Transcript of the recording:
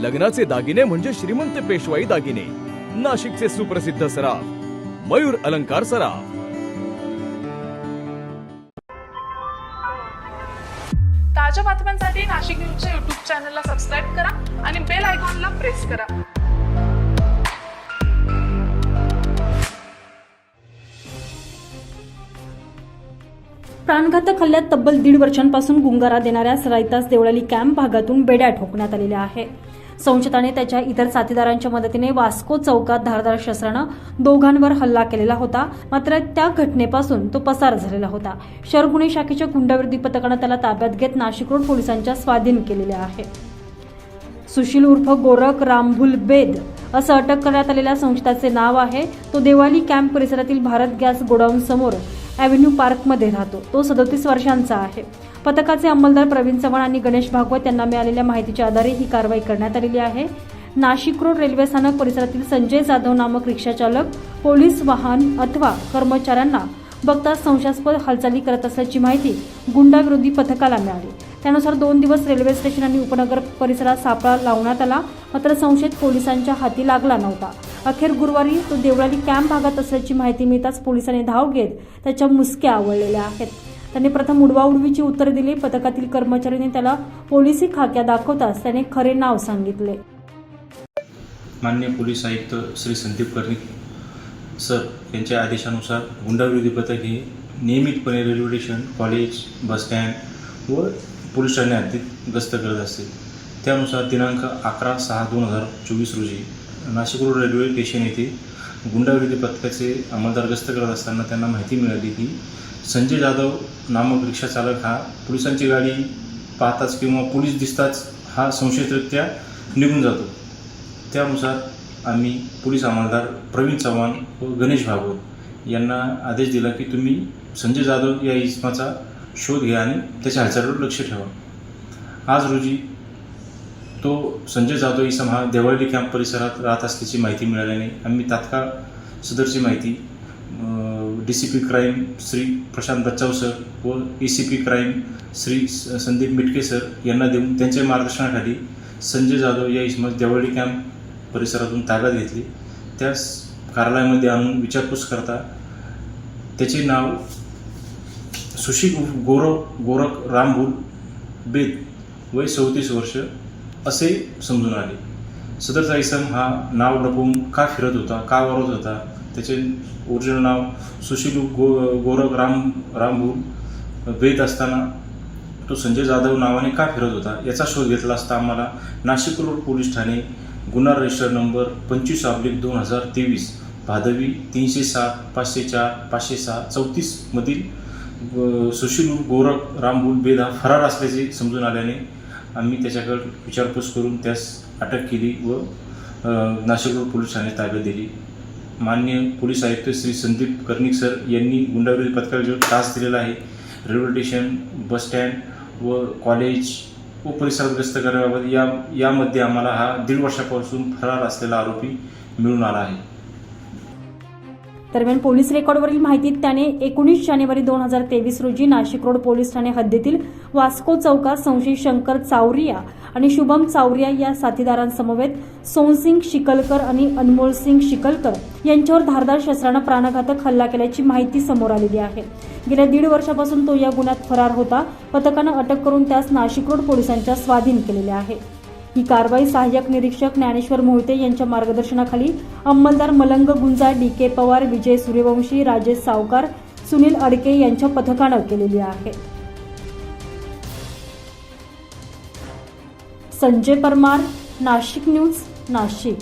लग्नाचे दागिने म्हणजे श्रीमंत पेशवाई दागिने. नाशिकचे सुप्रसिद्ध सराफ मयूर अलंकार सराफ. ताज्या बातम्यांसाठी नाशिक न्यूजच्या युट्यूब चॅनलला सबस्क्राईब करा आणि बेल आयकॉनला प्रेस करा. प्राणघातक हल्ल्यात तब्बल दीड वर्षांपासून गुंगारा देणाऱ्या सराईतास देवळाली कॅम्प भागातून बेड्या ठोकण्यात आलेल्या आहे संशयिताने त्याच्या इतर साथीदारांच्या मदतीने वास्को चौकात धारदार शस्त्रानं दोघांवर हल्ला केलेला होता. मात्र त्या घटनेपासून तो पसार झालेला होता. शहर गुन्हे शाखेच्या गुंडाविरोधी पथकानं त्याला ताब्यात घेत नाशिक रोड पोलिसांच्या स्वाधीन केलेले आहे. सुशील उर्फ गोरख रामभुल बेद असं अटक करण्यात आलेल्या संशयिताचे नाव आहे. तो देवाली कॅम्प परिसरातील भारत गॅस गोडाऊन समोर अॅव्हेन्यू पार्कमध्ये राहतो. तो सदोतीस वर्षांचा आहे. पथकाचे अंमलदार प्रवीण चव्हाण आणि गणेश भागवत यांना मिळालेल्या माहितीच्या आधारे ही कारवाई करण्यात आलेली आहे. नाशिक रोड रेल्वे स्थानक परिसरातील संजय जाधव नामक रिक्षाचालक पोलीस वाहन अथवा कर्मचाऱ्यांना बघता संशयास्पद हालचाली करत असल्याची माहिती गुंडाविरोधी पथकाला मिळाली. त्यानुसार दोन दिवस रेल्वे स्टेशन आणि उपनगर परिसरात सापळा लावण्यात आला मात्र संशयित पोलिसांच्या हाती लागला नव्हता. अखेर गुरुवारी तो देवळाली कॅम्प भागात असल्याची माहिती मिळताच पोलिसांनी धाव घेत त्याच्या मुसक्या आवळलेल्या आहेत. त्यांनी प्रथम उडवाउडवीची उत्तरे दिली. पथकातील कर्मचाऱ्यांनी त्याला पोलिसी खाक्या दाखवताच त्याने खरे नाव सांगितले. मान्य पोलीस आयुक्त श्री संदीप कर्णिक सर यांच्या आदेशानुसार गुंडाविरोधी पथक हे नियमितपणे railway station college bus stand व पोलीस ठाण्यात गस्त करत असते. त्यानुसार दिनांक अकरा सहा दोन हजार चोवीस रोजी नाशिक रोड रेल्वे स्टेशन येथे गुंडाविरोधी पथकाचे अंमलदार गस्त करत असताना त्यांना माहिती मिळाली की संजय जाधव नामक रिक्षाचालक हा पोलिसांची गाडी पाहताच किंवा पोलीस दिसताच हा संशयितरित्या निघून जातो. त्यानुसार आम्ही पोलीस अंमलदार प्रवीण चव्हाण व गणेश भागवत यांना आदेश दिला की तुम्ही संजय जाधव या इसमाचा शोध घ्या आणि त्याच्या हालचालीवर लक्ष ठेवा. आज रोजी तो संजय जाधव इसम हा देवाळी कॅम्प परिसरात राहत असल्याची माहिती मिळाल्याने आम्ही तात्काळ सदरची माहिती D C P crime Shri Prashant Bachhav sir व A C P crime Shri स- संदीप मिटके सर यांना देऊन त्यांच्या मार्गदर्शनाखाली संजय जाधव या इसमास देवळी कॅम्प परिसरातून ताब्यात घेतली. त्या कार्यालयामध्ये आणून विचारपूस करता त्याचे नाव सुशी गोरव गोरख रामभूल बेद वय चौतीस वर्ष असे समजून आले. सदरचा इसम हा नाव लपवून का फिरत होता का वरत होता त्याचे ओरिजिनल नाव सुशील गो गोरख राम रामभूल बेद असताना तो संजय जाधव नावाने का फिरत होता? याचा शोध घेतला असता आम्हाला नाशिक रोड पोलीस ठाणे गुन्हा रजिस्टर नंबर पंचवीस ऑब्लिक दोन हजार तेवीस भादवी तीनशे सात पाचशे चार पाचशे सहा चौतीसमधील सुशील गोरख रामभूल बेद हा फरार असल्याचे समजून आल्याने आम्ही त्याच्याकडे विचारपूस करून त्यास अटक केली व नाशिक रोड पोलीस ठाणे ताब्यात दिली. मान्य पोलीस आयुक्त श्री संदीप कर्णिक सर यांनी गुंडाविरोधी पथकाला जो त्रास दिलेला आहे रेल्वे स्टेशन बसस्टँड व कॉलेज व परिसरात गस्त करण्याबाबत या यामध्ये आम्हाला हा दीड वर्षापासून फरार असलेला आरोपी मिळून आला आहे. दरम्यान पोलीस रेकॉर्डवरील माहितीत त्याने एकोणीस जानेवारी दोन हजार तेवीस रोजी नाशिक रोड पोलीस ठाणे हद्दीतील वास्को चौकात संशयित शंकर चावरिया आणि शुभम चावरिया या साथीदारांसमवेत सोनसिंग शिकलकर आणि अनमोल सिंग शिकलकर यांच्यावर धारदार शस्त्रानं प्राणघातक हल्ला केल्याची माहिती समोर आलेली आहे. गेल्या दीड वर्षापासून तो या गुन्ह्यात फरार होता. पथकानं अटक करून त्यास नाशिक रोड पोलिसांच्या स्वाधीन केलेले आहे. ही कारवाई सहाय्यक निरीक्षक ज्ञानेश्वर मोहिते यांच्या मार्गदर्शनाखाली अंमलदार मलंग गुंजा डी के पवार विजय सूर्यवंशी राजेश सावकार सुनील अडके यांच्या पथकानं केलेली आहे. संजय परमार नाशिक न्यूज नाशिक.